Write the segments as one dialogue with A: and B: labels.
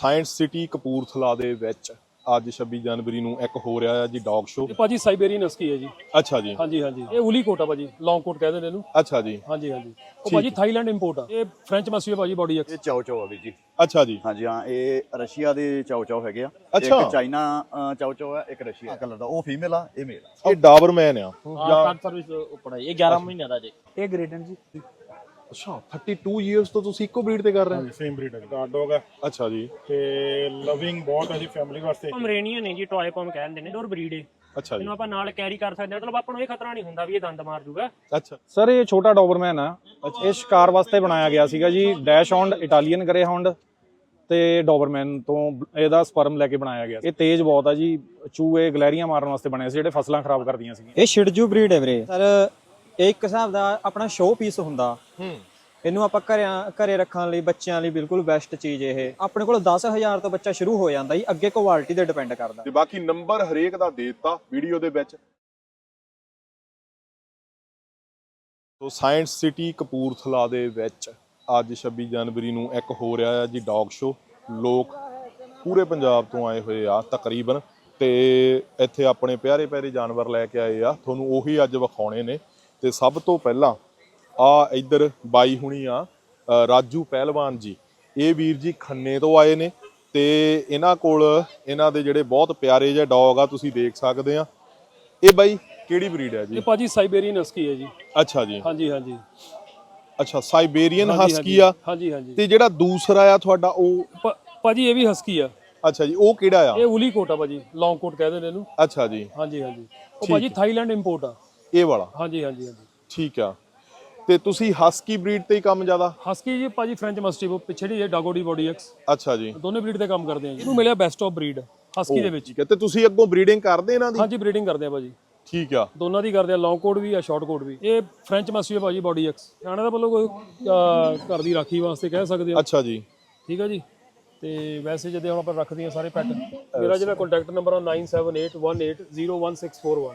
A: Science city Kapurthala ਦੇ ਵਿੱਚ ਅੱਜ 26 ਜਨਵਰੀ ਨੂੰ ਇੱਕ ਹੋ ਰਿਹਾ ਹੈ ਜੀ ਡੌਗ ਸ਼ੋ
B: ਇਹ ਭਾਜੀ ਸਾਈਬੇਰੀਅਨ ਹਸਕੀ ਹੈ ਜੀ।
A: ਅੱਛਾ ਜੀ।
B: ਹਾਂਜੀ ਹਾਂਜੀ। ਇਹ ਉਲੀ ਕੋਟ ਆ ਭਾਜੀ ਲੌਂਗ ਕੋਟ ਕਹਿੰਦੇ ਨੇ ਇਹਨੂੰ।
A: ਅੱਛਾ ਜੀ।
B: ਹਾਂਜੀ ਹਾਂਜੀ। ਉਹ ਭਾਜੀ ਥਾਈਲੈਂਡ ਇੰਪੋਰਟ ਆ। ਇਹ ਫ੍ਰੈਂਚ ਮਸੀ ਹੈ ਭਾਜੀ ਬਾਡੀ ਐਕਸ
C: ਇਹ ਚਾਓ ਚਾਓ ਆ ਵੀ ਜੀ।
A: ਅੱਛਾ ਜੀ।
C: ਹਾਂਜੀ ਹਾਂ ਇਹ ਰਸ਼ੀਆ ਦੇ ਚਾਓ ਚਾਓ ਹੈਗੇ ਆ। ਇੱਕ ਚਾਈਨਾ ਚਾਓ ਚਾਓ ਆ ਇੱਕ ਰਸ਼ੀਆ। ਕਲਰ ਦਾ ਉਹ ਫੀਮੇਲ ਆ ਇਹ ਮੇਲ ਆ।
A: ਇਹ ਡਾਬਰਮੈਨ ਆ।
D: ਹਾਂ ਸਰਵਿਸ ਉੱਪਰ ਹੈ ਇਹ 11 ਮਹੀਨੇ ਦਾ ਜੀ।
B: ਇਹ ਗ੍ਰੇਡਨ ਜੀ।
A: ਅੱਛਾ 32 ਇਅਰਸ ਤੋਂ ਤੁਸੀਂ ਇੱਕੋ ਬਰੀਡ ਤੇ ਕਰ ਰਹੇ ਹੋ?
E: ਸੇਮ ਬਰੀਡ ਹੈ ਗਾਰਡ ਡੌਗ ਹੈ।
A: ਅੱਛਾ ਜੀ।
E: ਤੇ ਲਵਿੰਗ ਬਹੁਤ ਹੈ ਜੀ ਫੈਮਿਲੀ ਵਾਸਤੇ।
F: ਪਮਰੇਨੀਅਨ ਹੈ ਜੀ ਟੌਏ ਪਮ ਕਹਿੰਦੇ ਨੇ। ਡੋਰ ਬਰੀਡ ਹੈ
A: ਅੱਛਾ ਜੀ।
F: ਇਹਨੂੰ ਆਪਾਂ ਨਾਲ ਕੈਰੀ ਕਰ ਸਕਦੇ ਹਾਂ। ਮਤਲਬ ਆਪਾਂ ਨੂੰ ਇਹ ਖਤਰਾ ਨਹੀਂ ਹੁੰਦਾ ਵੀ ਇਹ ਦੰਦ ਮਾਰ ਜੂਗਾ।
A: ਅੱਛਾ।
G: ਸਰ ਇਹ ਛੋਟਾ ਡੋਬਰਮੈਨ ਆ ਇਹ ਸ਼ਿਕਾਰ ਵਾਸਤੇ ਬਣਾਇਆ ਗਿਆ ਸੀਗਾ ਜੀ। Dachshund Italian greyhound ਤੇ ਡੋਬਰਮੈਨ ਤੋਂ ਇਹਦਾ ਸਪਰਮ ਲੈ ਕੇ ਬਣਾਇਆ ਗਿਆ ਇਹ ਤੇਜ਼ ਬਹੁਤ ਆ ਜੀ। ਚੂਹੇ ਗਲੈਰੀਆਂ ਮਾਰਨ ਵਾਸਤੇ ਬਣਿਆ ਸੀ ਜਿਹੜੇ ਫਸਲਾਂ ਖਰਾਬ ਕਰਦੀਆਂ ਸੀ
H: ਇਹ ਸ਼ਿਡਜੂ ਬਰੀਡ ਹੈ ਵੀਰੇ। ਸਰ ਇਹ ਇੱਕ ਹਿਸਾਬ ਦਾ ਆਪਣਾ ਸ਼ੋਅ ਪੀਸ ਹੁੰਦਾ।
A: ਹੂੰ।
H: ਇਹਨੂੰ ਆਪਾਂ ਘਰਿਆਂ ਘਰੇ ਰੱਖਣ ਲਈ ਬੱਚਿਆਂ ਲਈ ਬਿਲਕੁਲ ਬੈਸਟ ਚੀਜ਼ ਇਹ। ਆਪਣੇ ਕੋਲ 10000 ਤੋਂ ਬੱਚਾ ਸ਼ੁਰੂ ਹੋ ਜਾਂਦਾ ਜੀ ਅੱਗੇ ਕੁਆਲਿਟੀ ਤੇ ਡਿਪੈਂਡ ਕਰਦਾ।
A: ਤੇ ਬਾਕੀ ਨੰਬਰ ਹਰੇਕ ਦਾ ਦੇ ਦਿੱਤਾ ਵੀਡੀਓ ਦੇ ਵਿੱਚ। ਸੋ ਸਾਇੰਸ ਸਿਟੀ ਕਪੂਰਥਲਾ ਦੇ ਵਿੱਚ ਅੱਜ 26 ਜਨਵਰੀ ਨੂੰ ਇੱਕ ਹੋ ਰਿਹਾ ਹੈ ਜੀ ਡੌਗ ਸ਼ੋ ਲੋਕ ਪੂਰੇ ਪੰਜਾਬ ਤੋਂ ਆਏ ਹੋਏ ਆ ਤਕਰੀਬਨ। ਤੇ ਇੱਥੇ ਆਪਣੇ ਪਿਆਰੇ ਪਿਆਰੇ ਜਾਨਵਰ ਲੈ ਕੇ ਆਏ ਆ। ਤੁਹਾਨੂੰ ਉਹੀ ਅੱਜ ਵਿਖਾਉਣੇ ਨੇ। ਤੇ ਸਭ ਤੋਂ ਪਹਿਲਾਂ ਆ ਇੱਧਰ ਬਾਈ ਹੁਣੀ ਆ ਰਾਜੂ ਪਹਿਲਵਾਨ ਜੀ। ਇਹ ਵੀਰ ਜੀ ਖੰਨੇ ਤੋਂ ਆਏ ਨੇ ਤੇ ਇਹਨਾਂ ਕੋਲ ਇਹਨਾਂ ਦੇ ਜਿਹੜੇ ਬਹੁਤ ਪਿਆਰੇ ਜਿਹੇ ਡੌਗ ਆ ਤੁਸੀਂ ਦੇਖ ਸਕਦੇ ਆ। ਇਹ ਬਾਈ ਕਿਹੜੀ ਬਰੀਡ ਹੈ
B: ਇਹ
A: ਜੀ
B: ਭਾਜੀ ਸਾਈਬੇਰੀਅਨ ਹਸਕੀ ਹੈ ਜੀ।
A: ਅੱਛਾ ਜੀ।
B: ਹਾਂਜੀ ਹਾਂਜੀ।
A: ਅੱਛਾ ਸਾਈਬੇਰੀਅਨ ਹਸਕੀ ਆ?
B: ਹਾਂਜੀ ਹਾਂਜੀ।
A: ਤੇ ਜਿਹੜਾ ਦੂਸਰਾ ਆ ਤੁਹਾਡਾ ਉਹ?
B: ਭਾਜੀ ਇਹ ਵੀ ਹਸਕੀ ਆ।
A: ਅੱਛਾ ਜੀ ਉਹ ਕਿਹੜਾ ਆ?
B: ਇਹ ਉਲੀ ਕੋਟ ਆ ਭਾਜੀ ਲੌਂਗ ਕੋਟ ਕਹਿੰਦੇ ਨੇ ਇਹਨੂੰ।
A: ਅੱਛਾ ਜੀ।
B: ਹਾਂਜੀ ਹਾਂਜੀ। ਉਹ ਭਾਜੀ ਥਾਈਲੈਂਡ ਇੰਪੋਰਟ ਆ।
A: ਇਹ ਵਾਲਾ?
B: ਹਾਂਜੀ ਹਾਂਜੀ ਹਾਂਜੀ।
A: ਠੀਕ ਆ। ਤੇ ਤੁਸੀਂ ਹਸਕੀ ਬਰੀਡ ਤੇ ਹੀ ਕੰਮ ਜ਼ਿਆਦਾ?
B: ਹਸਕੀ ਜੀ ਭਾਜੀ ਫ੍ਰੈਂਚ ਮਸਟੀਫ ਪਿੱਛੇ ਦੀ ਡਾਗੋਡੀ ਬਾਡੀ ਐਕਸ
A: ਅੱਛਾ ਜੀ।
B: ਦੋਨੇ ਬਰੀਡ ਤੇ ਕੰਮ ਕਰਦੇ ਆ ਜੀ। ਇਹਨੂੰ ਮਿਲਿਆ ਬੈਸਟ ਆਫ ਬਰੀਡ ਹਸਕੀ ਦੇ ਵਿੱਚ।
A: ਤੇ ਤੁਸੀਂ ਅੱਗੋਂ ਬਰੀਡਿੰਗ ਕਰਦੇ ਇਹਨਾਂ ਦੀ?
B: ਹਾਂਜੀ ਬਰੀਡਿੰਗ ਕਰਦੇ ਆ ਭਾਜੀ।
A: ਠੀਕ ਆ।
B: ਦੋਨਾਂ ਦੀ ਕਰਦੇ ਆ ਲੌਂਗ ਕੋਟ ਵੀ ਆ ਸ਼ਾਰਟ ਕੋਟ ਵੀ। ਇਹ ਫ੍ਰੈਂਚ ਮਸਟੀਫ ਹੈ ਭਾਜੀ ਬਾਡੀ ਐਕਸ ਸਿਆਣੇ ਦਾ ਵੱਲੋਂ ਕੋਈ ਘਰ ਦੀ ਰਾਖੀ ਵਾਸਤੇ ਕਹਿ ਸਕਦੇ ਹੋ।
A: ਅੱਛਾ ਜੀ।
B: ਠੀਕ ਹੈ ਜੀ। ਤੇ ਵੈਸੇ ਜਦੋਂ ਹੁਣ ਆਪਾਂ ਰੱਖਦੇ ਹਾਂ ਸਾਰੇ ਪੈਟ ਮੇਰਾ ਜਿਹੜਾ ਕੰਟੈਕਟ ਨੰਬਰ ਆ 9781801641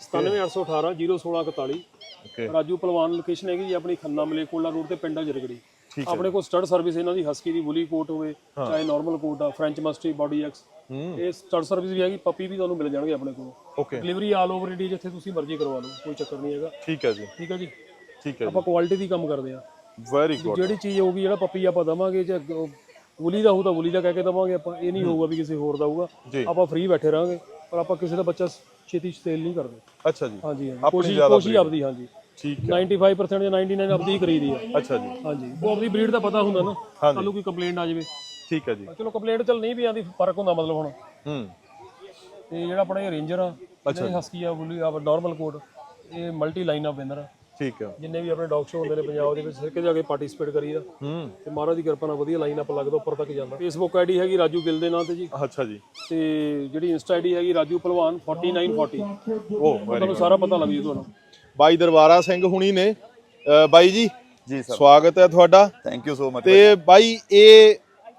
B: 97818
A: ਓਕੇ
B: ਰਾਜੂ ਪਹਿਲਵਾਨ ਲੋਕੇਸ਼ਨ ਹੈਗੀ ਜੀ ਆਪਣੀ ਖੰਨਾ ਮਲੇਕੋਲਾ ਰੋਡ ਤੇ ਪਿੰਡਾ ਜਰਗੜੀ। ਆਪਣੇ ਕੋਲ ਸਟੱਡ ਸਰਵਿਸ ਇਹਨਾਂ ਦੀ ਹਸਕੀ ਦੀ ਬੁਲੀ ਕੋਟ ਹੋਵੇ ਚਾਹੇ ਨਾਰਮਲ ਕੋਟ ਆ ਫ੍ਰੈਂਚ ਮਸਟੀ ਬਾਡੀ ਐਕਸ ਇਹ ਸਟੱਡ ਸਰਵਿਸ ਵੀ ਹੈਗੀ ਪੱਪੀ ਵੀ ਤੁਹਾਨੂੰ ਮਿਲ ਜਾਣਗੇ ਆਪਣੇ ਕੋਲ।
A: Okay
B: delivery all over India ਜਿੱਥੇ ਤੁਸੀਂ ਮਰਜ਼ੀ ਕਰਵਾ ਲਓ ਕੋਈ ਚੱਕਰ ਨਹੀਂ ਹੈਗਾ।
A: ਠੀਕ ਹੈ ਜੀ।
B: ਠੀਕ ਹੈ ਜੀ?
A: ਠੀਕ ਹੈ
B: ਆਪਾਂ ਕੁਆਲਿਟੀ ਦੀ ਕੰਮ ਕਰਦੇ ਆ
A: ਵੈਰੀ ਗੁੱਡ
B: ਜਿਹੜੀ ਚੀਜ਼ ਹੋਊਗੀ ਜਿਹੜਾ ਪੱਪੀ ਆਪਾਂ ਦਵਾਂਗੇ ਜੇ ਵੁਲੀ ਦਾ ਹੋਊ ਤਾਂ ਵੁਲੀ ਦਾ ਕਹਿ ਕੇ ਦਵਾਂਗੇ ਆਪਾਂ ਇਹ ਨਹੀਂ ਹੋਊਗਾ ਵੀ ਕਿਸੇ ਹੋਰ ਦਾ ਹੋਊਗਾ। ਆਪਾਂ ਫ੍ਰੀ ਬੈਠੇ ਰਹਾਂਗੇ ਪਰ ਆਪਾਂ ਕਿਸੇ ਦਾ ਬੱਚਾ ਛੇਤੀ ਸੇਲ ਨਹੀਂ ਕਰਦੇ।
A: ਅੱਛਾ ਜੀ।
B: ਹਾਂਜੀ ਹਾਂਜੀ।
A: ਆਪਣੀ
B: ਕੋਸ਼ਿਸ਼
A: ਜ਼ਿਆਦਾ
B: ਕੋਸ਼ਿਸ਼
A: breed।
B: ਆਪਦੀ ਹਾਂਜੀ।
A: ਠੀਕ ਹੈ।
B: 95% ਜਾਂ 99 ਆਪਦੀ ਹੀ ਕਰੀਦੀ ਆ
A: ਅੱਛਾ ਜੀ।
B: ਹਾਂਜੀ। ਉਹ ਆਪਦੀ ਬਰੀਡ ਦਾ ਪਤਾ ਹੁੰਦਾ ਨਾ
A: ਹਾਂਜੀ।
B: ਕੱਲ ਨੂੰ ਕੋਈ ਕੰਪਲੇਂਟ ਆ ਜਾਵੇ।
A: ਠੀਕ ਹੈ ਜੀ।
B: ਚਲੋ ਕੰਪਲੇਂਟ ਚੱਲ ਨਹੀਂ ਵੀ ਆਂਦੀ ਫ਼ਰਕ ਹੁੰਦਾ ਮਤਲਬ ਹੁਣ।
A: ਹੂੰ।
B: ਤੇ ਜਿਹੜਾ ਆਪਣਾ ਇਹ ਰੇਂਜਰ ਆ ਇਹ ਹਸਕੀ ਆ ਬੁਲੀ ਆ ਨਾਰਮਲ ਕੋਡ ਇਹ ਮਲਟੀ ਲਾਈਨ ਆ। ਵਿਨਰ
A: ਠੀਕ ਹੈ
B: ਜਿੰਨੇ ਵੀ ਆਪਣੇ ਡੌਗ ਸ਼ੋ ਹੁੰਦੇ ਨੇ ਪੰਜਾਬ ਦੇ ਵਿੱਚ ਸਿਰਕੇ ਜਾ ਕੇ ਪਾਰਟੀਸਿਪੇਟ ਕਰੀਦਾ
A: ਹੂੰ।
B: ਤੇ ਮਹਾਰਾਜ ਦੀ ਕਿਰਪਾ ਨਾਲ ਵਧੀਆ ਲਾਈਨ ਅਪ ਲੱਗਦਾ ਉੱਪਰ ਤੱਕ ਜਾਂਦਾ। ਫੇਸਬੁੱਕ ਆਈਡੀ ਹੈਗੀ ਰਾਜੂ ਗਿੱਲ ਦੇ ਨਾਂ ਤੇ ਜੀ।
A: ਅੱਛਾ ਜੀ।
B: ਤੇ ਜਿਹੜੀ ਇੰਸਟਾ ਆਈਡੀ ਹੈਗੀ ਰਾਜੂ ਪਹਿਲਵਾਨ 4940
A: ਉਹ ਵੈਰੀ
B: ਤੁਹਾਨੂੰ ਸਾਰਾ ਪਤਾ ਲੱਗ ਜੂ ਤੁਹਾਨੂੰ।
A: ਬਾਈ ਦਰਬਾਰਾ ਸਿੰਘ ਹੁਣੀ ਨੇ। ਅ, ਬਾਈ ਜੀ
C: ਜੀ ਸਰ।
A: ਸਵਾਗਤ ਹੈ ਤੁਹਾਡਾ।
C: ਥੈਂਕ ਯੂ ਸੋ ਮਚ
A: ਤੇ ਬਾਈ ਇਹ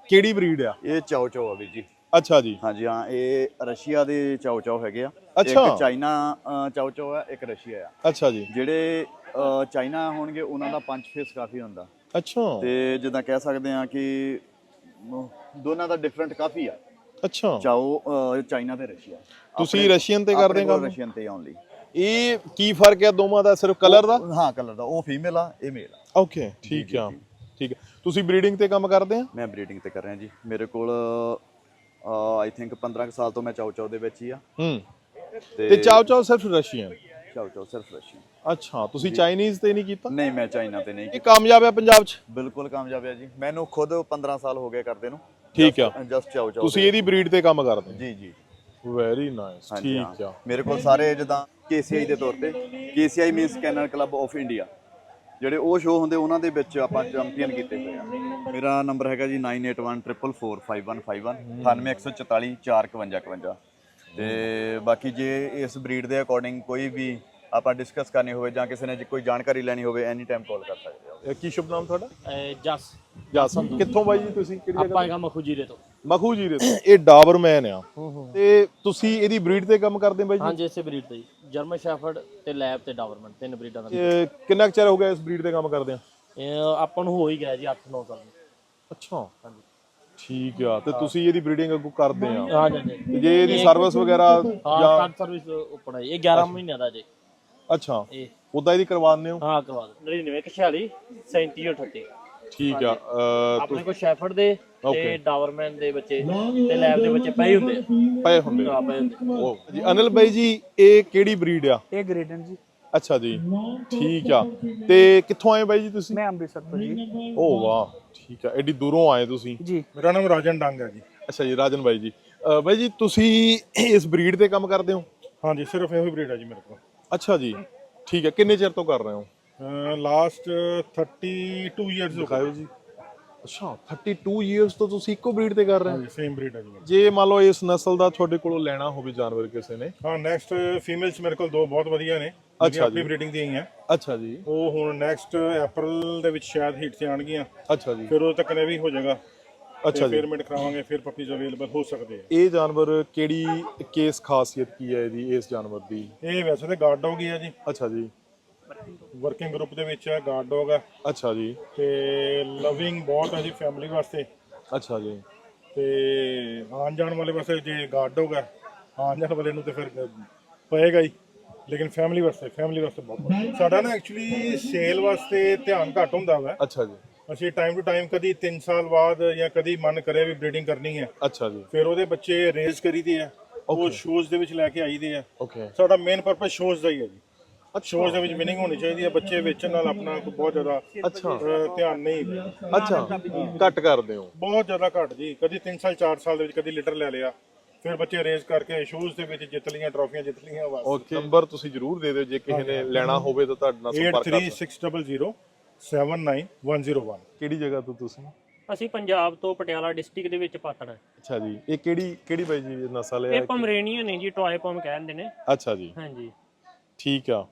A: ਕਿਹੜੀ ਬਰੀਡ ਆ?
C: ਇਹ ਚਾਓ ਚਾਓ ਆ ਵੀ ਜੀ।
A: ਅੱਛਾ ਜੀ।
C: ਹਾਂਜੀ ਹਾਂ ਇਹ ਰਸ਼ੀਆ ਦੇ ਚਾਓ ਚਾਓ ਹੈਗੇ ਆ।
A: ਅੱਛਾ।
C: ਇੱਕ ਚਾਈਨਾ ਚਾਓ ਚਾਓ ਆ ਇੱਕ ਰਸ਼ੀਆ ਆ।
A: ਅੱਛਾ ਜੀ।
C: ਜਿਹੜੇ ਚਾਈਨਾ ਹੋਣਗੇ ਉਹਨਾਂ ਦਾ ਪੰਜ ਫੇਸ ਕਾਫੀ ਹੁੰਦਾ।
A: ਅੱਛਾ।
C: ਤੇ ਜਿੱਦਾਂ ਕਹਿ ਸਕਦੇ ਆ ਕਿ ਦੋਨਾਂ ਦਾ ਡਿਫਰੈਂਟ ਕਾਫੀ ਆ।
A: ਅੱਛਾ।
C: ਚਾਓ ਚਾਈਨਾ ਤੇ ਰਸ਼ੀਆ।
A: ਤੁਸੀਂ ਰਸ਼ੀਅਨ ਤੇ ਕਰਦੇ ਕੰਮ?
C: ਰਸ਼ੀਅਨ ਤੇ ਓਨਲੀ
A: ਇਹ ਕੀ ਫ਼ਰਕ ਹੈ ਦੋਵਾਂ ਦਾ ਸਿਰਫ ਕਲਰ ਦਾ?
C: ਹਾਂ ਕਲਰ ਦਾ। ਉਹ ਫੀਮੇਲ ਆ ਇਹ ਮੇਲ ਆ।
A: ਓਕੇ ਠੀਕ ਆ ਠੀਕ ਹੈ ਤੁਸੀਂ ਬਰੀਡਿੰਗ ਤੇ ਕੰਮ ਕਰਦੇ ਆ?
C: ਮੈਂ ਬਰੀਡਿੰਗ ਤੇ ਕਰ ਰਿਹਾ ਜੀ। ਮੇਰੇ ਕੋਲ ਆਈ ਥਿੰਕ 15 ਕੁ ਸਾਲ ਤੋਂ ਮੈਂ ਚਾਓ ਚਾਓ ਦੇ ਵਿੱਚ ਹੀ ਆ।
A: ਹੂੰ। ਤੇ ਚਾਓ ਚਾਓ ਸਿਰਫ ਰਸ਼ੀਅਨ?
C: ਚਾਓ ਚਾਓ ਸਿਰਫ ਰਸ਼ੀਅਨ।
A: ਅੱਛਾ ਤੁਸੀਂ ਚਾਈਨੀਜ਼ ਤੇ ਨਹੀਂ ਕੀਤਾ?
C: ਨਹੀਂ ਮੈਂ ਚਾਈਨਾ ਤੇ ਨਹੀਂ
A: ਇਹ ਕਾਮਯਾਬ ਹੈ ਪੰਜਾਬ 'ਚ?
C: ਬਿਲਕੁਲ ਕਾਮਯਾਬ ਹੈ ਜੀ। ਮੈਨੂੰ ਖੁਦ 15 ਸਾਲ ਹੋ ਗਏ ਕਰਦੇ ਨੂੰ।
A: ਠੀਕ ਆ।
C: ਜਸਟ ਚਾਓ ਚਾਓ
A: ਤੁਸੀਂ ਇਹਦੀ ਬਰੀਡ ਤੇ ਕੰਮ ਕਰਦੇ?
C: ਜੀ ਜੀ।
A: ਵੈਰੀ ਨਾਈਸ ਠੀਕ। ਆ।
C: ਮੇਰੇ ਕੋਲ ਸਾਰੇ ਜਿੱਦਾਂ KCI ਦੇ ਤੌਰ ਤੇ। KCI means kennel club of India ਜਿਹੜੇ ਉਹ ਸ਼ੋਅ ਹੁੰਦੇ ਉਹਨਾਂ ਦੇ ਵਿੱਚ ਆਪਾਂ ਚੈਂਪੀਅਨ ਕੀਤੇ ਹੋਏ ਆ। ਮੇਰਾ ਨੰਬਰ ਹੈਗਾ ਜੀ 9814445151 98144 45151 ਤੇ ਬਾਕੀ ਜੇ ਇਸ ਬਰੀਡ ਦੇ ਅਕੋਰਡਿੰਗ ਕੋਈ ਵੀ ਆਪਾਂ ਡਿਸਕਸ ਕਰਨੀ ਹੋਵੇ ਜਾਂ ਕਿਸੇ ਨੇ ਜੇ ਕੋਈ ਜਾਣਕਾਰੀ ਲੈਣੀ ਹੋਵੇ ਐਨੀ ਟਾਈਮ ਕਾਲ ਕਰ ਸਕਦੇ ਹੋ।
A: ਕੀ ਸ਼ੁਭ ਨਾਮ ਤੁਹਾਡਾ?
D: ਇਹ ਜਸ।
A: ਜਾਸਨ ਕਿੱਥੋਂ ਬਾਈ ਜੀ ਤੁਸੀਂ? ਕਿਹੜੀ
D: ਆਪਾਂ ਹੈਗਾ ਮਖੂਜੀਰੇ ਤੋਂ।
A: ਮਖੂ ਜੀ ਦੇ ਤੋਂ। ਇਹ ਡਾਬਰਮੈਨ ਆ। ਤੇ ਤੁਸੀਂ ਇਹਦੀ ਬਰੀਡ ਤੇ ਕੰਮ ਕਰਦੇ ਬਾਈ ਜੀ?
D: ਹਾਂਜੀ ਇਸੇ ਬਰੀਡ ਦਾ ਜੀ। ਜਰਮਨ ਸ਼ੈਫਰਡ ਤੇ ਲੈਬ ਤੇ ਡਾਵਰਮੈਂਟ ਤਿੰਨ ਬਰੀਡਾਂ ਦਾ
A: ਇਹ ਕਿੰਨਾ ਕੁ ਚਿਰ ਹੋ ਗਿਆ ਇਸ ਬਰੀਡ ਤੇ ਕੰਮ ਕਰਦੇ ਆ?
D: ਇਹ ਆਪਾਂ ਨੂੰ ਹੋ ਹੀ ਗਿਆ ਜੀ 8-9 ਸਾਲ।
A: ਅੱਛਾ। ਠੀਕ ਆ ਤੇ ਤੁਸੀਂ ਇਹਦੀ ਬਰੀਡਿੰਗ ਅੱਗੋਂ ਕਰਦੇ ਆ।
D: ਹਾਂ ਜੀ
A: ਤੇ ਜੇ ਇਹਦੀ ਸਰਵਿਸ ਵਗੈਰਾ
D: ਹਾਂ
A: ਜਾਂ
D: ਸਰਵਿਸ ਓਪਨ ਹੈ ਇਹ 11 ਮਹੀਨਿਆਂ ਦਾ ਜੀ।
A: ਅੱਛਾ।
D: ਇਹ
A: ਉਦਾਂ ਇਹਦੀ ਕਰਵਾਉਂਦੇ ਹੋ?
D: ਹਾਂ ਕਰਵਾ ਦਿਓ। 99 46 37 38
A: ਠੀਕ ਆ ਅਹ,
D: ਆਪਣੇ ਕੋਲ ਸ਼ੈਫਰਡ ਦੇ
A: Okay.
D: ਤੇ ਡਾਵਰਮੈਨ ਦੇ ਬੱਚੇ ਤੇ ਲੈਬ ਦੇ ਬੱਚੇ ਪਏ ਹੁੰਦੇ ਆ।
A: ਪਏ ਹੁੰਦੇ ਆ।
D: ਹਾਂ ਪਏ ਹੁੰਦੇ ਆ।
A: ਉਹ ਜੀ ਅਨਿਲ ਬਾਈ ਜੀ ਇਹ ਕਿਹੜੀ ਬਰੀਡ ਆ?
I: ਇਹ ਗ੍ਰੇਡਨ ਜੀ।
A: ਅੱਛਾ ਜੀ ਠੀਕ ਆ। ਤੇ ਕਿੱਥੋਂ ਆਏ ਬਾਈ ਜੀ ਤੁਸੀਂ?
I: ਮੈਂ ਅੰਮ੍ਰਿਤਸਰ ਤੋਂ ਜੀ।
A: ਓ ਵਾਹ ਠੀਕ ਆ। ਐਡੀ ਦੂਰੋਂ ਆਏ ਤੁਸੀਂ।
I: ਜੀ।
E: ਮੇਰਾ ਨਾਮ ਰਾਜਨ ਡੰਗ ਹੈ ਜੀ।
A: ਅੱਛਾ ਜੀ ਰਾਜਨ ਬਾਈ ਜੀ। ਅਹ ਬਾਈ ਜੀ ਤੁਸੀਂ ਇਸ ਬਰੀਡ ਤੇ ਕੰਮ ਕਰਦੇ ਹੋ?
E: ਹਾਂਜੀ ਸਿਰਫ ਇਹੋ ਹੀ ਬਰੀਡ ਹੈ ਜੀ ਮੇਰੇ
A: ਅੱਛਾ ਜੀ। ਠੀਕ ਹੈ ਕਿੰਨੇ ਚਿਰ ਤੋਂ ਕਰ ਰਹੇ ਹੋ?
E: ਲਾਸਟ 32 ਇਅਰਸ ਹੋ ਗਏ।
A: ਦਿਖਾਓ ਜੀ। ਅੱਛਾ 32 ਇਅਰਸ ਤੋਂ ਤੁਸੀਂ ਇੱਕੋ ਬਰੀਡ ਤੇ ਕਰ ਰਹੇ ਹੋ?
E: ਹਾਂਜੀ ਸੇਮ ਬਰੀਡ ਹੈ ਜੀ ਮੇਰੇ।
A: ਜੇ ਮੰਨ ਲਓ ਇਸ ਨਸਲ ਦਾ ਤੁਹਾਡੇ ਕੋਲੋਂ ਲੈਣਾ ਹੋਵੇ ਜਾਨਵਰ ਕਿਸੇ ਨੇ।
E: ਹਾਂ ਨੈਕਸਟ ਫੀਮੇਲਸ ਮੇਰੇ ਕੋਲ ਦੋ ਬਹੁਤ ਵਧੀਆ ਨੇ।
A: ਅੱਛਾ
E: ਆਪਣੀ। ਬਰੀਡਿੰਗ ਦੀਆਂ ਹੀ ਆ।
A: ਅੱਛਾ ਜੀ।
E: ਉਹ ਹੁਣ ਨੈਕਸਟ ਅਪ੍ਰੈਲ ਦੇ ਵਿੱਚ ਸ਼ਾਇਦ ਹੀਟ ਤੇ ਆਣਗੀਆਂ
A: ਅੱਛਾ ਜੀ।
E: ਫਿਰ ਉਦੋਂ ਤੱਕ ਨੇ ਵੀ ਹੋ ਜਾਏਗਾ।
A: ਅੱਛਾ ਜੀ।
E: ਫਿਰ ਮਿੰਟ ਕਰਾਵਾਂਗੇ ਫਿਰ ਪੱਪੀਜ਼ ਅਵੇਲੇਬਲ ਹੋ ਸਕਦੇ ਆ।
A: ਇਹ ਜਾਨਵਰ ਕਿਹੜੀ ਕੇਸ ਖਾਸੀਅਤ ਕੀ ਹੈ ਇਹਦੀ ਇਸ ਜਾਨਵਰ ਦੀ?
E: ਇਹ ਵੈਸੇ ਤਾਂ ਗਾਰਡ ਡੌਗ ਹੀ ਹੈ ਜੀ।
A: ਅੱਛਾ ਜੀ।
E: ਵਰਕਿੰਗ ਗਰੁੱਪ ਦੇ ਵਿੱਚ ਹੈ ਗਾਰਡ ਡੌਗ ਹੈ
A: ਅੱਛਾ ਜੀ।
E: ਤੇ ਲਵਿੰਗ ਬਹੁਤ ਹੈ ਜੀ ਫੈਮਿਲੀ ਵਾਸਤੇ।
A: ਅੱਛਾ ਜੀ।
E: ਤੇ ਆਉਣ ਜਾਣ ਵਾਲੇ ਵਾਸਤੇ ਜੇ ਗਾਰਡ ਹੋਗਾ ਆਉਣ ਜਾਣ ਵਾਲੇ ਨੂੰ ਤੇ ਫਿਰ ਪਏਗਾ ਹੀ। ਲੇਕਿਨ ਫੈਮਿਲੀ ਵਾਸਤੇ ਫੈਮਿਲੀ ਵਾਸਤੇ ਬਹੁਤ। ਸਾਡਾ ਨਾ ਐਕਚੁਅਲੀ ਸੇਲ ਵਾਸਤੇ ਧਿਆਨ ਘੱਟ ਹੁੰਦਾ ਵਾ।
A: ਅੱਛਾ ਜੀ।
E: ਅਸੀਂ ਟਾਈਮ ਟੂ ਟਾਈਮ ਕਦੀ 3 ਸਾਲ ਬਾਅਦ ਜਾਂ ਕਦੀ ਮਨ ਕਰੇ ਵੀ ਬਰੀਡਿੰਗ ਕਰਨੀ ਹੈ।
A: ਅੱਛਾ ਜੀ।
E: ਫਿਰ ਉਹਦੇ ਬੱਚੇ ਰੇਜ਼ ਕਰੀਦੇ ਆ। ਉਹ ਸ਼ੋਜ਼ ਦੇ ਵਿੱਚ ਲੈ ਕੇ ਆਈਦੇ ਆ।
A: ਓਕੇ
E: ਸਾਡਾ ਮੇਨ ਪਰਪਸ ਸ਼ੋਜ਼ ਦਾ ਹੀ ਹੈ ਜੀ। ਸ਼ੋਜ਼ ਦੇ ਵਿੱਚ ਵਿਨਿੰਗ ਹੋਣੀ ਚਾਹੀਦੀ ਹੈ। ਬੱਚੇ ਵੇਚਣ ਨਾਲ ਆਪਣਾ ਕੋਈ ਬਹੁਤ ਜ਼ਿਆਦਾ
A: ਅੱਛਾ।
E: ਅਹ, ਧਿਆਨ ਨਹੀਂ
A: ਅੱਛਾ। ਘੱਟ ਕਰਦੇ ਹੋ।
E: ਬਹੁਤ ਜ਼ਿਆਦਾ ਘੱਟ ਜੀ। ਕਦੀ 3 ਸਾਲ 4 ਸਾਲ ਦੇ ਵਿੱਚ ਕਦੀ ਲੀਟਰ ਲੈ ਲਿਆ। ਫਿਰ ਬੱਚੇ ਰੇਸ ਕਰਕੇ ਸ਼ੂਜ਼ ਦੇ ਵਿੱਚ ਜਿੱਤ ਲੀਆਂ ਟਰਾਫੀਆਂ ਜਿੱਤ ਲੀਆਂ ਬਸ।
A: ਨੰਬਰ ਤੁਸੀਂ ਜਰੂਰ ਦੇ ਦਿਓ। ਜੇ ਕਿਸੇ ਨੇ ਲੈਣਾ ਹੋਵੇ ਤਾਂ ਤੁਹਾਡੇ ਨਾਲ ਸੰਪਰਕ ਕਰ ਸਕਦੇ
E: 83600 79101
A: ਕਿਹੜੀ ਜਗ੍ਹਾ ਤੋਂ ਤੁਸੀਂ?
F: ਅਸੀਂ ਪੰਜਾਬ ਤੋਂ ਪਟਿਆਲਾ ਡਿਸਟ੍ਰਿਕਟ ਦੇ ਵਿੱਚ ਪਾਤੜਾ
A: ਅੱਛਾ ਜੀ ਇਹ ਕਿਹੜੀ ਕਿਹੜੀ ਬਾਈ ਜੀ ਨਸਲ ਹੈ
F: ਇਹ ਪਮਰੇਨੀਅਨ ਨੇ ਜੀ ਟੌਏ ਪਮ ਕਹਿੰਦੇ ਨੇ।
A: ਅੱਛਾ ਜੀ।
F: ਹਾਂਜੀ।
A: ਠੀਕ ਆ।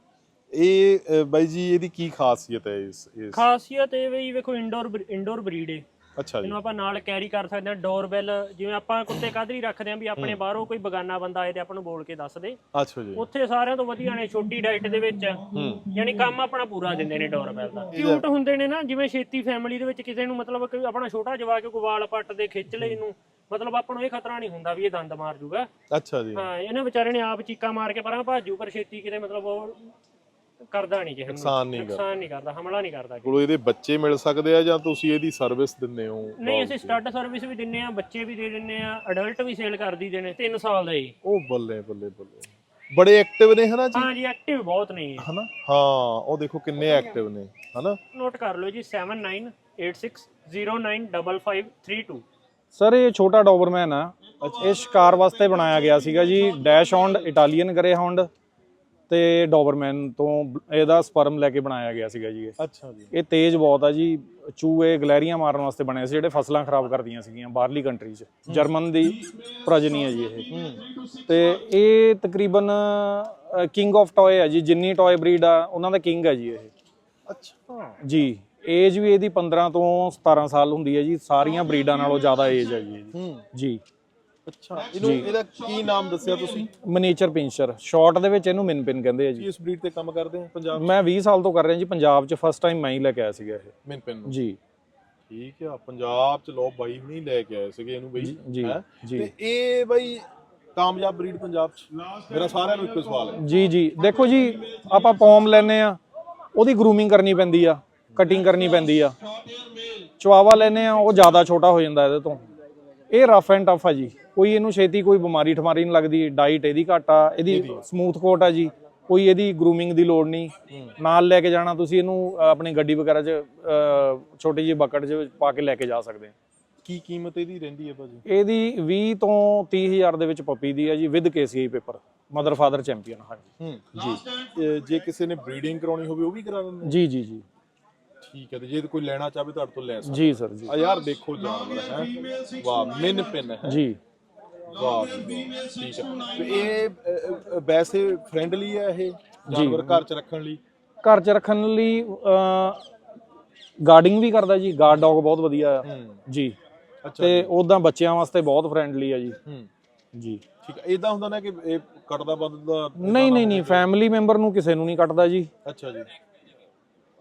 A: ਇਹ ਅ, ਬਾਈ ਜੀ ਇਹਦੀ ਕੀ ਖਾਸੀਅਤ ਹੈ ਇਸ ਇਸ
F: ਖਾਸੀਅਤ ਇਹ ਵੀ ਵੇਖੋ ਇੰਡੋਰ ਇੰਡੋਰ ਬਰੀਡ ਹੈ
A: ਅੱਛਾ ਜੀ।
F: ਇਹਨੂੰ ਆਪਾਂ ਨਾਲ ਕੈਰੀ ਕਰ ਸਕਦੇ ਹਾਂ ਡੋਰਬੈਲ ਜਿਵੇਂ ਆਪਾਂ ਕੁੱਤੇ ਕਾਦਰੀ ਰੱਖਦੇ ਹਾਂ ਵੀ ਆਪਣੇ ਬਾਹਰੋਂ ਕੋਈ ਬਗਾਨਾ ਬੰਦਾ ਆਏ ਤੇ ਆਪਾਂ ਨੂੰ ਬੋਲ ਕੇ ਦੱਸ ਦੇ।
A: ਅੱਛਾ ਜੀ।
F: ਉੱਥੇ ਸਾਰਿਆਂ ਤੋਂ ਵਧੀਆ ਨੇ ਛੋਟੀ ਡਾਈਟ ਦੇ ਵਿੱਚ। ਯਾਨੀ ਕੰਮ ਆਪਣਾ ਪੂਰਾ ਦਿੰਦੇ ਨੇ ਡੋਰਬੈਲ ਦਾ। ਕਿਊਟ ਹੁੰਦੇ ਨੇ ਨਾ ਜਿਵੇਂ ਛੇਤੀ ਫੈਮਿਲੀ ਦੇ ਵਿੱਚ ਕਿਸੇ ਨੂੰ ਮਤਲਬ ਕਿ ਆਪਣਾ ਛੋਟਾ ਜਵਾਕ ਕੋਈ ਵਾਲ ਪੱਟ ਦੇ ਖਿੱਚ ਲਏ ਇਹਨੂੰ ਮਤਲਬ ਆਪਾਂ ਨੂੰ ਇਹ ਖਤਰਾ ਨਹੀਂ ਹੁੰਦਾ ਵੀ ਇਹ ਦੰਦ ਮਾਰ ਜੂਗਾ।
A: ਅੱਛਾ ਜੀ।
F: ਹਾਂ ਇਹਨੇ ਵਿਚਾਰੇ ਨੇ ਆਪ ਚੀਕਾਂ ਮਾਰ ਕੇ ਪਰਾਂ ਭਾਜੂ ਪਰ ਛੇਤੀ ਕਿਤੇ ਮਤਲਬ ਉਹ ਕਰਦਾ ਨਹੀਂ ਕਿਸੇ ਨੂੰ।
A: ਨੁਕਸਾਨ ਨਹੀਂ ਕਰਦਾ।
F: ਨੁਕਸਾਨ ਨਹੀਂ ਕਰਦਾ ਹਮਲਾ ਨਹੀਂ ਕਰਦਾ
A: ਕੋਲੋਂ ਇਹਦੇ ਬੱਚੇ ਮਿਲ ਸਕਦੇ ਆ ਜਾਂ ਤੁਸੀਂ ਇਹਦੀ ਸਰਵਿਸ ਦਿੰਦੇ ਹੋ।
F: ਨਹੀਂ ਅਸੀਂ ਸਟੱਡ ਸਰਵਿਸ ਵੀ ਦਿੰਨੇ ਆ ਬੱਚੇ ਵੀ ਦੇ ਦਿੰਨੇ ਆ ਅਡਲਟ ਵੀ ਸੇਲ ਕਰ ਦਈਦੇ ਨੇ 3 ਸਾਲ ਦਾ ਜੀ
A: ਉਹ ਬੱਲੇ ਬੱਲੇ ਬੱਲੇ। ਬੜੇ ਐਕਟਿਵ ਨੇ ਹਨਾ ਜੀ?
F: ਹਾਂ ਜੀ ਐਕਟਿਵ ਬਹੁਤ ਨੇ।
A: ਹਨਾ? ਹਾਂ ਉਹ ਦੇਖੋ ਕਿੰਨੇ ਐਕਟਿਵ ਨੇ ਹਨਾ?
F: ਨੋਟ ਕਰ ਲਓ ਜੀ 7986095532
G: ਸਰ ਇਹ ਛੋਟਾ ਡੋਬਰਮੈਨ ਆ। ਇਹ ਸ਼ਿਕਾਰ ਵਾਸਤੇ ਬਣਾਇਆ ਗਿਆ ਸੀਗਾ ਜੀ dachshund Italian greyhound ਤੇ ਡੋਬਰਮੈਨ ਤੋਂ ਇਹਦਾ ਸਪਰਮ ਲੈ ਕੇ ਬਣਾਇਆ ਗਿਆ ਸੀਗਾ ਜੀ ਇਹ।
A: ਅੱਛਾ ਜੀ।
G: ਇਹ ਤੇਜ਼ ਬਹੁਤ ਆ ਜੀ ਚੂਹੇ ਗਲੈਰੀਆਂ ਮਾਰਨ ਵਾਸਤੇ ਬਣਿਆ ਸੀ ਜਿਹੜੇ ਫਸਲਾਂ ਖਰਾਬ ਕਰਦੀਆਂ ਸੀਗੀਆਂ ਬਾਹਰਲੀ ਕੰਟਰੀ 'ਚ। ਜਰਮਨ ਦੀ ਪ੍ਰਜਨੀ ਹੈ ਜੀ ਇਹ। ਤੇ ਇਹ ਤਕਰੀਬਨ ਕਿੰਗ ਆਫ ਟੌਏ ਹੈ ਜੀ ਜਿੰਨੀ ਟੌਏ ਬਰੀਡ ਆ ਉਹਨਾਂ ਦਾ ਕਿੰਗ ਹੈ ਜੀ ਇਹ।
A: ਅੱਛਾ।
G: ਜੀ ਏਜ ਵੀ ਇਹਦੀ 15 ਤੋਂ 17 ਸਾਲ ਹੁੰਦੀ ਹੈ ਜੀ ਸਾਰੀਆਂ ਬਰੀਡਾਂ ਨਾਲੋਂ ਜ਼ਿਆਦਾ ਏਜ ਹੈ ਜੀ। ਇਹਦੀ
A: ਹੂੰ।
G: ਜੀ।
A: ਅੱਛਾ। ਇਹਨੂੰ ਇਹਦਾ ਕੀ ਨਾਮ ਦੱਸਿਆ ਤੁਸੀਂ?
G: ਮਨੀਚਰ ਪਿੰਚਰ। ਸ਼ਾਰਟ ਦੇ ਵਿੱਚ ਇਹਨੂੰ ਮਿਨ ਪਿਨ ਕਹਿੰਦੇ ਆ ਜੀ।
A: ਇਸ ਬਰੀਡ ਤੇ ਕੰਮ ਕਰਦੇ ਹੋ ਪੰਜਾਬ
G: ਮੈਂ 20 ਸਾਲ ਤੋਂ ਕਰ ਰਿਹਾ ਜੀ ਪੰਜਾਬ 'ਚ ਫਸਟ ਟਾਈਮ ਮੈਂ ਹੀ ਲੈ ਕੇ ਆਇਆ ਸੀਗਾ ਇਹ।
A: ਮਿਨ ਪਿਨ ਨੂੰ?
G: ਜੀ।
A: ਠੀਕ ਆ ਪੰਜਾਬ ਚ ਲੋ ਬਾਈ ਹੁਣੀ ਲੈ ਕੇ ਆਏ ਸੀਗੇ ਇਹਨੂੰ ਬਈ।
G: ਜੀ,
A: ਹੈਂ?
G: ਜੀ।
A: ਤੇ ਇਹ ਬਈ ਕਾਮਯਾਬ ਬਰੀਡ ਪੰਜਾਬ ਚ? ਮੇਰਾ ਸਾਰਿਆਂ ਨੂੰ ਇੱਕੋ ਸਵਾਲ ਹੈ।
G: ਜੀ ਜੀ। ਦੇਖੋ ਜੀ ਆਪਾਂ ਪੌਮ ਲੈਨੇ ਆ ਉਹਦੀ ਗਰੂਮਿੰਗ ਕਰਨੀ ਪੈਂਦੀ ਆ ਕਟਿੰਗ ਕਰਨੀ ਪੈਂਦੀ ਆ। ਚਵਾਵਾ ਲੈਨੇ ਆ ਉਹ ਜ਼ਿਆਦਾ ਛੋਟਾ ਹੋ ਜਾਂਦਾ ਇਹਦੇ ਤੋਂ। ਇਹ ਰਫ ਐਂਡ ਟਫ ਆ ਜੀ। ਕੋਈ ਇਹਨੂੰ ਛੇਤੀ ਕੋਈ ਬਿਮਾਰੀ ਠਮਾਰੀ ਨਹੀਂ ਲੱਗਦੀ ਡਾਈਟ ਇਹਦੀ ਘੱਟ ਆ ਇਹਦੀ ਸਮੂਥ ਕੋਟ ਆ ਜੀ ਕੋਈ ਇਹਦੀ ਗਰੂਮਿੰਗ ਦੀ ਲੋੜ ਨਹੀਂ। ਨਾਲ ਲੈ ਕੇ ਜਾਣਾ ਤੁਸੀਂ ਇਹਨੂੰ ਆਪਣੀ ਗੱਡੀ ਵਗੈਰਾ 'ਚ ਛੋਟੀ ਜਿਹੀ ਬਕਟ 'ਚ ਪਾ ਕੇ ਲੈ ਕੇ ਜਾ ਸਕਦੇ ਆ।
A: ਕੀ ਕੀਮਤ ਇਹਦੀ ਰਹਿੰਦੀ ਹੈ ਭਾਜੀ?
G: ਇਹਦੀ 20 ਤੋਂ 30 ਹਜ਼ਾਰ ਦੇ ਵਿੱਚ ਪੱਪੀ ਦੀ ਹੈ ਜੀ with KCI paper mother father champion ਹਾਂਜੀ।
A: ਹੂੰ ਜੀ। ਜੇ ਕਿਸੇ ਨੇ ਬਰੀਡਿੰਗ ਕਰਾਉਣੀ ਹੋਵੇ ਉਹ ਵੀ ਕਰਾ ਦਿੰਦੇ?
G: ਜੀ ਜੀ ਜੀ।
A: ਠੀਕ ਹੈ ਤੇ ਜੇ ਕੋਈ ਲੈਣਾ ਚਾਹਵੇ ਤੁਹਾਡੇ ਤੋਂ ਲੈ ਸਕਦਾ
G: ਜੀ ਸਰ ਜੀ।
A: ਆ ਯਾਰ ਦੇਖੋ ਜਾਨਵਰ ਹੈ। ਵਾਹ ਮਿਨ ਪਿਨ ਹੈ।
G: ਜੀ।
A: ਵਾਹ ਜੀ ਵਾਹ, ਠੀਕ ਹੈ ਤੇ ਇਹ ਅ, ਅ, ਵੈਸੇ ਫ੍ਰੈਂਡਲੀ ਹੈ ਇਹ ਜਾਨਵਰ ਘਰ ਚ ਰੱਖਣ ਲਈ?
G: ਘਰ 'ਚ ਰੱਖਣ ਲਈ ਗਾਰਡਿੰਗ ਵੀ ਕਰਦਾ ਜੀ ਗਾਰਡ ਡੌਗ ਬਹੁਤ ਵਧੀਆ ਆ।
A: ਹੂੰ।
G: ਜੀ।
A: ਅੱਛਾ
G: ਤੇ ਉਦਾਂ ਬੱਚਿਆਂ ਵਾਸਤੇ ਬਹੁਤ ਫ੍ਰੈਂਡਲੀ ਆ ਜੀ।
A: ਹੂੰ।
G: ਜੀ।
A: ਠੀਕ ਹੈ ਇਦਾਂ ਹੁੰਦਾ ਨਾ ਕਿ ਇਹ ਕੱਟਦਾ ਵੱਧਦਾ
G: ਨਹੀਂ ਨਹੀਂ ਨਹੀਂ ਫੈਮਿਲੀ ਮੈਂਬਰ ਨੂੰ ਕਿਸੇ ਨੂੰ ਨਹੀਂ ਕੱਟਦਾ ਜੀ।
A: ਅੱਛਾ ਜੀ।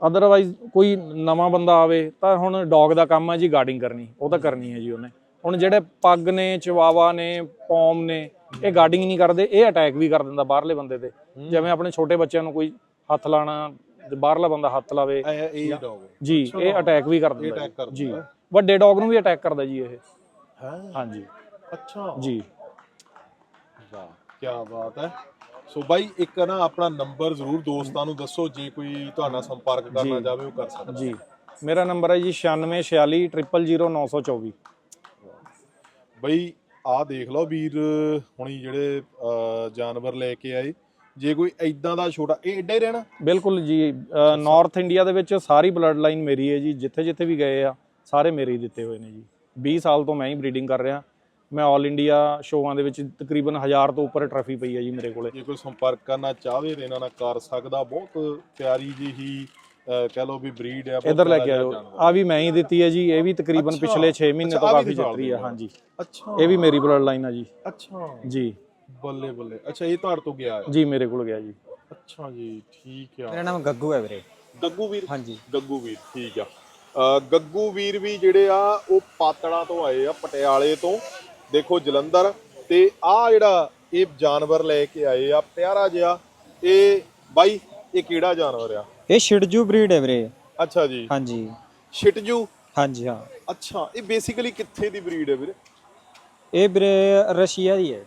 G: ਅਦਰਵਾਈਜ਼ ਕੋਈ ਨਵਾਂ ਬੰਦਾ ਆਵੇ ਤਾਂ ਹੁਣ ਡੌਗ ਦਾ ਕੰਮ ਹੈ ਜੀ ਗਾਰਡਿੰਗ ਕਰਨੀ ਉਹ ਤਾਂ ਕਰਨੀ ਹੈ ਜੀ ਉਹਨੇ। ਹੁਣ ਜਿਹੜੇ ਪੱਗ ਨੇ ਚਵਾਵਾ ਨੇ ਪੌਮ ਨੇ ਇਹ ਗਾਰਡਿੰਗ ਨਹੀਂ ਕਰਦੇ ਇਹ ਅਟੈਕ ਵੀ ਕਰ ਦਿੰਦਾ ਬਾਹਰਲੇ ਬੰਦੇ ਤੇ। ਜਿਵੇਂ ਆਪਣੇ ਛੋਟੇ ਬੱਚਿਆਂ ਨੂੰ ਕੋਈ ਹੱਥ ਲਾਣਾ ਬਾਹਰਲਾ ਬੰਦਾ ਹੱਥ ਲਾਵੇ
A: ਇਹ ਇਹ ਡੌਗ
G: ਜੀ ਇਹ ਅਟੈਕ ਵੀ ਕਰ ਦਿੰਦਾ ਜੀ। ਵੱਡੇ ਡੌਗ ਨੂੰ ਵੀ ਅਟੈਕ ਕਰਦਾ ਜੀ ਇਹ।
A: ਹੈ?
G: ਹਾਂਜੀ।
A: ਅੱਛਾ।
G: ਜੀ।
A: ਵਾਹ ਕੀ ਬਾਤ ਹੈ। ਸੋ ਬਾਈ ਇੱਕ ਨਾ ਆਪਣਾ ਨੰਬਰ ਜ਼ਰੂਰ ਦੋਸਤਾਂ ਨੂੰ ਦੱਸੋ ਜੇ ਕੋਈ ਤੁਹਾਡਾ ਸੰਪਰਕ ਕਰਨਾ। ਚਾਹਵੇ ਉਹ ਕਰ ਸਕਦਾ।
G: ਜੀ। ਮੇਰਾ ਨੰਬਰ ਹੈ ਜੀ 9646000924
A: ਬਈ ਆਹ ਦੇਖ ਲਓ ਵੀਰ ਹੁਣੀ ਜਿਹੜੇ ਜਾਨਵਰ ਲੈ ਕੇ ਆਏ। ਜੇ ਕੋਈ ਐਦਾਂ ਦਾ ਛੋਟਾ ਇਹ ਐਡਾ ਹੀ ਰਹਿਣਾ?
G: ਬਿਲਕੁਲ ਜੀ ਨਾਰਥ ਇੰਡੀਆ ਦੇ ਵਿੱਚ ਸਾਰੀ ਬਲੱਡ ਲਾਈਨ ਮੇਰੀ ਹੈ ਜੀ। ਜਿੱਥੇ ਜਿੱਥੇ ਵੀ ਗਏ ਆ ਸਾਰੇ ਮੇਰੇ ਹੀ ਦਿੱਤੇ ਹੋਏ ਨੇ ਜੀ। 20 ਸਾਲ ਤੋਂ ਮੈਂ ਹੀ ਬਰੀਡਿੰਗ ਕਰ ਰਿਹਾ। ਮੈਂ 올 ਇੰਡੀਆ ਸ਼ੋਆਂ ਦੇ ਵਿੱਚ ਤਕਰੀਬਨ 1000 ਤੋਂ ਉੱਪਰ ਟਰਾਫੀ ਪਈ ਹੈ ਜੀ ਮੇਰੇ ਕੋਲੇ।
A: ਜੇ ਕੋਈ ਸੰਪਰਕ ਕਰਨਾ ਚਾਹਵੇ ਤੇ ਇਹਨਾਂ ਨਾਲ ਕਰ ਸਕਦਾ। ਬਹੁਤ ਪਿਆਰੀ ਜਿਹੀ ਕਹਿ ਲਓ ਵੀ ਬਰੀਡ ਬਹੁਤ
G: ਇਧਰ ਲੈ ਕੇ ਆਇਓ। ਆ ਵੀ ਮੈਂ ਹੀ ਦਿੱਤੀ ਹੈ ਜੀ ਇਹ ਵੀ ਤਕਰੀਬਨ। ਪਿਛਲੇ 6 ਮਹੀਨੇ ਤੋਂ ਕਾਫੀ ਜਿੱਤ ਰਹੀ ਹੈ। ਹਾਂਜੀ।
A: ਅੱਛਾ।
G: ਇਹ ਵੀ ਮੇਰੀ ਬਲੱਡ ਲਾਈਨ ਆ ਜੀ।
A: ਅੱਛਾ।
G: ਜੀ।
A: ਬੱਲੇ ਬੱਲੇ। ਅੱਛਾ ਇਹ ਤੁਹਾਡੇ ਤੋਂ ਗਿਆ ਹੈ
G: ਜੀ ਮੇਰੇ ਕੋਲ ਗਿਆ ਜੀ।
A: ਅੱਛਾ ਜੀ ਠੀਕ ਆ।
H: ਮੇਰਾ ਨਾਮ ਗੱਗੂ ਹੈ ਵੀਰੇ।
A: ਗੱਗੂ ਵੀਰ
H: ਹਾਂਜੀ।
A: ਗੱਗੂ ਵੀਰ ਠੀਕ ਆ। ਗੱਗੂ ਵੀਰ ਵੀ ਜਿਹੜੇ ਆ ਉਹ ਪਾਤੜਾਂ ਤੋਂ ਆਏ ਆ ਪਟਿਆਲੇ ਤੋਂ। ਦੇਖੋ ਜਲੰਧਰ ਤੇ ਆ ਜਿਹੜਾ ਇਹ ਜਾਨਵਰ ਲੈ ਕੇ ਆਏ ਆ ਪਿਆਰਾ ਜਿਹਾ ਇਹ ਬਾਈ ਇਹ ਕਿਹੜਾ ਜਾਨਵਰ ਆ?
H: ਇਹ ਸ਼ਿਡਜੂ ਬਰੀਡ ਹੈ ਵੀਰੇ।
A: ਅੱਛਾ ਜੀ।
H: ਹਾਂਜੀ।
A: ਸ਼ਿਟਜੂ
H: ਹਾਂਜੀ ਹਾਂ।
A: ਅੱਛਾ ਇਹ ਬੇਸਿਕਲੀ ਕਿੱਥੇ ਦੀ ਬਰੀਡ ਹੈ ਵੀਰੇ?
H: ਇਹ ਵੀਰੇ ਰਸ਼ੀਆ ਦੀ ਹੈ।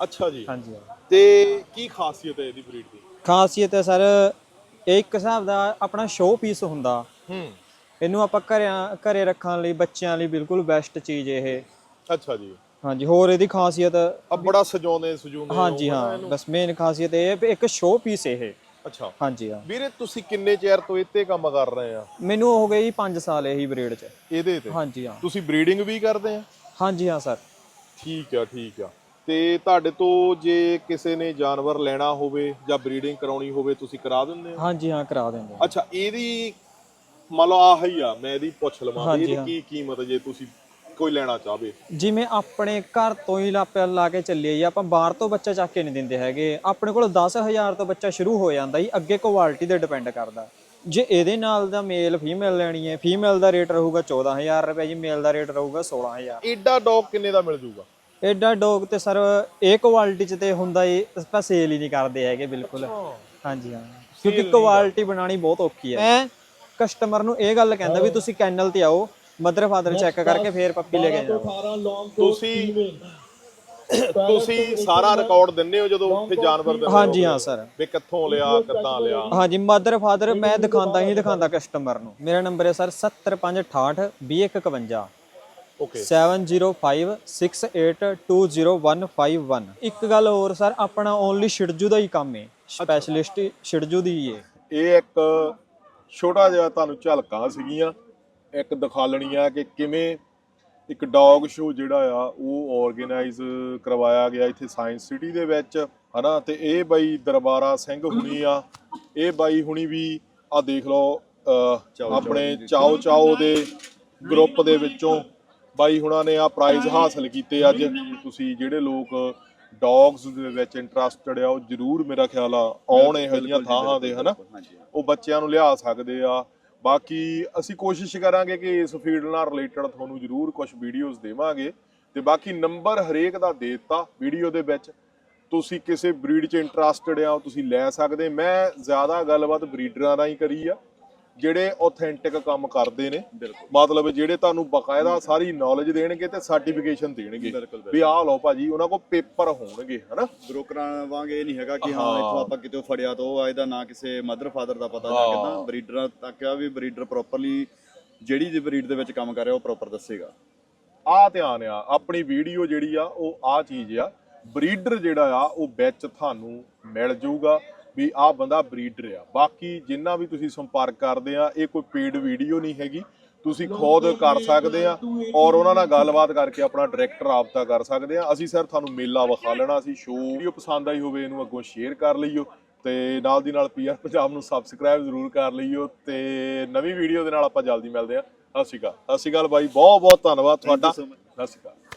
A: ਅੱਛਾ ਜੀ।
H: ਹਾਂਜੀ ਹਾਂ।
A: ਤੇ ਕੀ ਖਾਸੀਅਤ ਹੈ ਇਹਦੀ ਬਰੀਡ ਦੀ?
H: ਖਾਸੀਅਤ ਹੈ ਸਰ ਇਹ ਇੱਕ ਹਿਸਾਬ ਦਾ ਆਪਣਾ ਸ਼ੋਅ ਪੀਸ ਹੁੰਦਾ।
A: ਹੂੰ।
H: ਇਹਨੂੰ ਆਪਾਂ ਘਰਿਆਂ ਘਰੇ ਰੱਖਣ ਲਈ ਬੱਚਿਆਂ ਲਈ ਬਿਲਕੁਲ ਬੈਸਟ ਚੀਜ਼ ਇਹ।
A: ਅੱਛਾ ਜੀ।
H: ਹਾਂਜੀ ਹੋਰ ਇਹਦੀ ਖਾਸੀਅਤ
A: ਆ ਬੜਾ ਸਜਾਉਂਦੇ ਸਜੂਉਂਦੇ
H: ਹਾਂਜੀ
A: ਹੋ।
H: ਬਸ ਮੇਨ ਖਾਸੀਅਤ ਇਹ ਹੈ ਵੀ ਇੱਕ ਸ਼ੋਅ ਪੀਸ ਇਹ।
A: ਅੱਛਾ।
H: ਹਾਂਜੀ ਹਾਂ।
A: ਵੀਰੇ ਤੁਸੀਂ ਕਿੰਨੇ ਚਿਰ ਤੋਂ ਇੱਥੇ ਕੰਮ ਕਰ ਰਹੇ ਆ?
H: ਮੈਨੂੰ ਹੋ ਗਏ ਜੀ 5 ਸਾਲ ਇਹੀ ਬਰੀਡ 'ਚ।
A: ਇਹਦੇ ਤੇ?
H: ਹਾਂਜੀ ਹਾਂ।
A: ਤੁਸੀਂ ਬਰੀਡਿੰਗ ਵੀ ਕਰਦੇ ਆ?
H: ਹਾਂਜੀ ਹਾਂ ਸਰ।
A: ਠੀਕ ਆ ਠੀਕ ਆ। ਤੇ ਤੁਹਾਡੇ ਤੋਂ ਜੇ ਕਿਸੇ ਨੇ ਜਾਨਵਰ ਲੈਣਾ ਹੋਵੇ ਜਾਂ ਬਰੀਡਿੰਗ ਕਰਾਉਣੀ ਹੋਵੇ ਤੁਸੀਂ ਕਰਾ ਦਿੰਦੇ ਹੋ?
H: ਹਾਂਜੀ ਹਾਂ ਕਰਾ ਦਿੰਦੇ ਹਾਂ।
A: ਅੱਛਾ ਇਹਦੀ ਮੰਨ ਲਓ ਆਹ ਆ ਮੈਂ ਇਹਦੀ ਪੁੱਛ ਲਵਾਂ ਇਹਦੀ। ਕੀ ਕੀਮਤ ਜੇ ਤੁਸੀਂ ਕੋਈ ਲੈਣਾ ਚਾਹਵੇ।
H: ਜਿਵੇਂ ਆਪਣੇ ਘਰ ਤੋਂ ਹੀ ਲਾਪਿਆ ਲਾ ਕੇ ਚੱਲੀਏ ਜੀ ਆਪਾਂ ਬਾਹਰ ਤੋਂ ਬੱਚਾ ਚੱਕ ਕੇ ਨਹੀਂ ਦਿੰਦੇ ਹੈਗੇ। ਆਪਣੇ ਕੋਲ 10000 ਤੋਂ ਬੱਚਾ ਸ਼ੁਰੂ ਹੋ ਜਾਂਦਾ ਜੀ ਅੱਗੇ ਕੁਆਲਿਟੀ ਤੇ ਡਿਪੈਂਡ ਕਰਦਾ। ਜੇ ਇਹਦੇ ਨਾਲ ਦਾ ਮੇਲ ਫੀਮੇਲ ਲੈਣੀ ਹੈ ਫੀਮੇਲ ਦਾ ਰੇਟ ਰਹੂਗਾ 14000 ਰੁਪਏ ਜੀ ਮੇਲ ਦਾ ਰੇਟ ਰਹੂਗਾ 16000
A: ਏਡਾ ਡੌਗ ਕਿੰਨੇ ਦਾ ਮਿਲ ਜੂਗਾ?
H: ਐਡਾ ਡੌਗ ਤੇ ਸਰ ਇਹ ਕੁਆਲਿਟੀ ਚ ਤੇ ਹੁੰਦਾ ਏ ਆਪਾਂ ਸੇਲ ਹੀ ਨਹੀਂ ਕਰਦੇ ਹੈਗੇ ਬਿਲਕੁਲ। ਹਾਂਜੀ ਹਾਂ। ਕਿਉਂਕਿ ਕੁਆਲਿਟੀ ਬਣਾਉਣੀ ਬਹੁਤ ਔਖੀ ਹੈ। ਮੈਂ ਕਸਟਮਰ ਨੂੰ ਇਹ ਗੱਲ ਕਹਿੰਦਾ ਵੀ ਤੁਸੀਂ ਕੈਨਲ ਤੇ ਆਓ ਮਦਰ ਫਾਦਰ ਚੈੱਕ ਕਰਕੇ ਫੇਰ ਪੱਪੀ ਲੈ ਕੇ ਜਾਓ
A: ਤੁਸੀਂ ਤੁਸੀਂ ਸਾਰਾ ਰਿਕਾਰਡ ਦਿੰਦੇ ਹੋ ਜਦੋਂ ਉੱਥੇ ਜਾਨਵਰ ਦਿੰਦੇ ਹੋ
H: ਹਾਂਜੀ ਹਾਂ ਸਰ
A: ਵੀ ਕਿੱਥੋਂ ਲਿਆ ਕਿੱਦਾਂ ਲਿਆ?
H: ਹਾਂਜੀ ਮਦਰ ਫਾਦਰ ਮੈਂ ਦਿਖਾਉਂਦਾ ਹੀ ਦਿਖਾਉਂਦਾ ਕਸਟਮਰ ਨੂੰ। ਮੇਰਾ ਨੰਬਰ ਹੈ ਸਰ 70568 2151
A: ਓਕੇ
H: 7056820151 ਇੱਕ ਗੱਲ ਹੋਰ ਸਰ ਆਪਣਾ ਓਨਲੀ ਸ਼ਿਡਜੂ ਦਾ ਹੀ ਕੰਮ ਹੈ ਸਪੈਸ਼ਲਿਸਟ ਸ਼ਿਡਜੂ ਦੀ ਹੀ ਹੈ
A: ਇਹ ਇੱਕ ਛੋਟਾ ਜਿਹਾ ਤੁਹਾਨੂੰ ਝਲਕਾਂ ਸੀਗੀਆਂ। ਇੱਕ ਦਿਖਾਲਣੀਆਂ ਕਿ ਕਿਵੇਂ ਇੱਕ ਡੌਗ ਸ਼ੋ ਜਿਹੜਾ ਆ ਉਹ ਆਰਗੇਨਾਈਜ਼ ਕਰਵਾਇਆ ਗਿਆ ਇੱਥੇ ਸਾਇੰਸ ਸਿਟੀ ਦੇ ਵਿੱਚ ਹਨਾ? ਤੇ ਇਹ ਬਾਈ ਦਰਬਾਰਾ ਸਿੰਘ ਹੁਣੀ ਆ। ਇਹ ਬਾਈ ਹੁਣੀ ਵੀ ਆ ਦੇਖ ਲਓ ਆਪਣੇ ਚਾਓ ਚਾਓ ਦੇ ਗਰੁੱਪ ਦੇ ਵਿੱਚੋਂ ਬਾਈ ਹੁਣਾਂ ਨੇ ਆ ਪ੍ਰਾਈਜ਼ ਹਾਸਲ ਕੀਤੇ ਅੱਜ। ਤੁਸੀਂ ਜਿਹੜੇ ਲੋਕ ਡੌਗਸ ਦੇ ਵਿੱਚ ਇੰਟਰਸਟਡ ਆ ਉਹ ਜਰੂਰ ਮੇਰਾ ਖਿਆਲ ਆ ਆਉਣ ਇਹੋ ਜਿਹੀਆਂ ਥਾਵਾਂ ਦੇ ਹਨਾ? ਉਹ ਬੱਚਿਆਂ ਨੂੰ ਲਿਆ ਸਕਦੇ ਆ। ਬਾਕੀ ਅਸੀਂ ਕੋਸ਼ਿਸ਼ ਕਰਾਂਗੇ ਕਿ ਇਸ ਫੀਲਡ ਨਾਲ ਰਿਲੇਟਡ ਤੁਹਾਨੂੰ ਜਰੂਰ ਕੁਝ ਵੀਡੀਓਜ਼ ਦੇਵਾਂਗੇ। ਤੇ ਬਾਕੀ ਨੰਬਰ ਹਰੇਕ ਦਾ ਦੇ ਦਿੱਤਾ ਵੀਡੀਓ ਦੇ ਵਿੱਚ। ਤੁਸੀਂ ਕਿਸੇ ਬਰੀਡ 'ਚ ਇੰਟਰਸਟਡ ਆ ਉਹ ਤੁਸੀਂ ਲੈ ਸਕਦੇ। ਮੈਂ ਜ਼ਿਆਦਾ ਗੱਲਬਾਤ ਬਰੀਡਰਾਂ ਨਾਲ ਹੀ ਕਰੀ ਆ। ਜਿਹੜੇ ਆਥੈਂਟਿਕ ਕੰਮ ਕਰਦੇ ਨੇ ਮਤਲਬ ਜਿਹੜੇ ਤੁਹਾਨੂੰ ਬਕਾਇਦਾ ਸਾਰੀ ਨੌਲੇਜ ਦੇਣਗੇ ਤੇ ਸਰਟੀਫਿਕੇਸ਼ਨ ਦੇਣਗੇ। ਵੀ ਆਹ ਲਓ ਭਾਜੀ ਉਹਨਾਂ ਕੋਲ ਪੇਪਰ ਹੋਣਗੇ ਹਨਾ?
C: ਬ੍ਰੋਕਰਾਂ ਵਾਂਗ ਇਹ ਨਹੀਂ ਹੈਗਾ ਕਿ ਹਾਂ। ਇੱਥੋਂ ਆਪਾਂ ਕਿਤੇ ਫੜਿਆ ਤਾਂ ਆ ਇਹਦਾ ਨਾ ਕਿਸੇ ਮਦਰ ਫਾਦਰ ਦਾ ਪਤਾ
A: ਹਾਂ।
C: ਕਿਦਾਂ ਬਰੀਡਰਾਂ ਤੱਕ ਆ ਵੀ ਬਰੀਡਰ ਪ੍ਰੋਪਰਲੀ ਜਿਹੜੀ ਜੀ ਬਰੀਡ ਦੇ ਵਿੱਚ ਕੰਮ ਕਰ ਰਿਹਾ ਉਹ ਪ੍ਰੋਪਰ ਦੱਸੇਗਾ।
A: ਆ ਧਿਆਨ ਆ ਆਪਣੀ ਵੀਡੀਓ ਜਿਹੜੀ ਆ ਉਹ ਆ ਚੀਜ਼ ਆ ਬਰੀਡਰ ਜਿਹੜਾ ਆ ਉਹ ਵਿੱਚ ਤੁਹਾਨੂੰ ਮਿਲ ਜਾਊਗਾ। ਵੀ ਆ ਬੰਦਾ ਬਰੀਡਰ ਆ। ਬਾਕੀ ਜਿੰਨਾ ਵੀ ਤੁਸੀਂ ਸੰਪਰਕ ਕਰਦੇ ਆ ਇਹ ਕੋਈ ਪੇਡ ਵੀਡੀਓ ਨਹੀਂ ਹੈਗੀ। ਤੁਸੀਂ ਖੁਦ ਕਰ ਸਕਦੇ ਆ ਔਰ ਉਹਨਾਂ ਨਾਲ ਗੱਲਬਾਤ ਕਰਕੇ ਆਪਣਾ ਡਾਇਰੈਕਟ ਰਾਬਤਾ ਕਰ ਸਕਦੇ ਆ। ਅਸੀਂ ਸਿਰ ਤੁਹਾਨੂੰ ਮੇਲਾ ਵਿਖਾ ਲੈਣਾ ਸੀ ਸ਼ੋਅ ਵੀਡੀਓ ਪਸੰਦ ਆਈ ਹੋਵੇ ਇਹਨੂੰ ਅੱਗੋਂ ਸ਼ੇਅਰ ਕਰ ਲਈਓ ਤੇ ਨਾਲ ਦੀ ਨਾਲ ਪੀਆਰ ਪੰਜਾਬ ਨੂੰ ਸਬਸਕ੍ਰਾਈਬ ਜ਼ਰੂਰ ਕਰ ਲਈਓ ਤੇ ਨਵੀਂ ਵੀਡੀਓ ਦੇ ਨਾਲ ਆਪਾਂ ਜਲਦੀ ਮਿਲਦੇ ਆ। ਸਤਿ ਸ਼੍ਰੀ ਅਕਾਲ। ਸਤਿ ਸ਼੍ਰੀ ਅਕਾਲ ਬਾਈ ਬਹੁਤ ਬਹੁਤ ਧੰਨਵਾਦ ਤੁਹਾਡਾ. ਸਤਿ ਸ਼੍ਰੀ ਅਕਾਲ।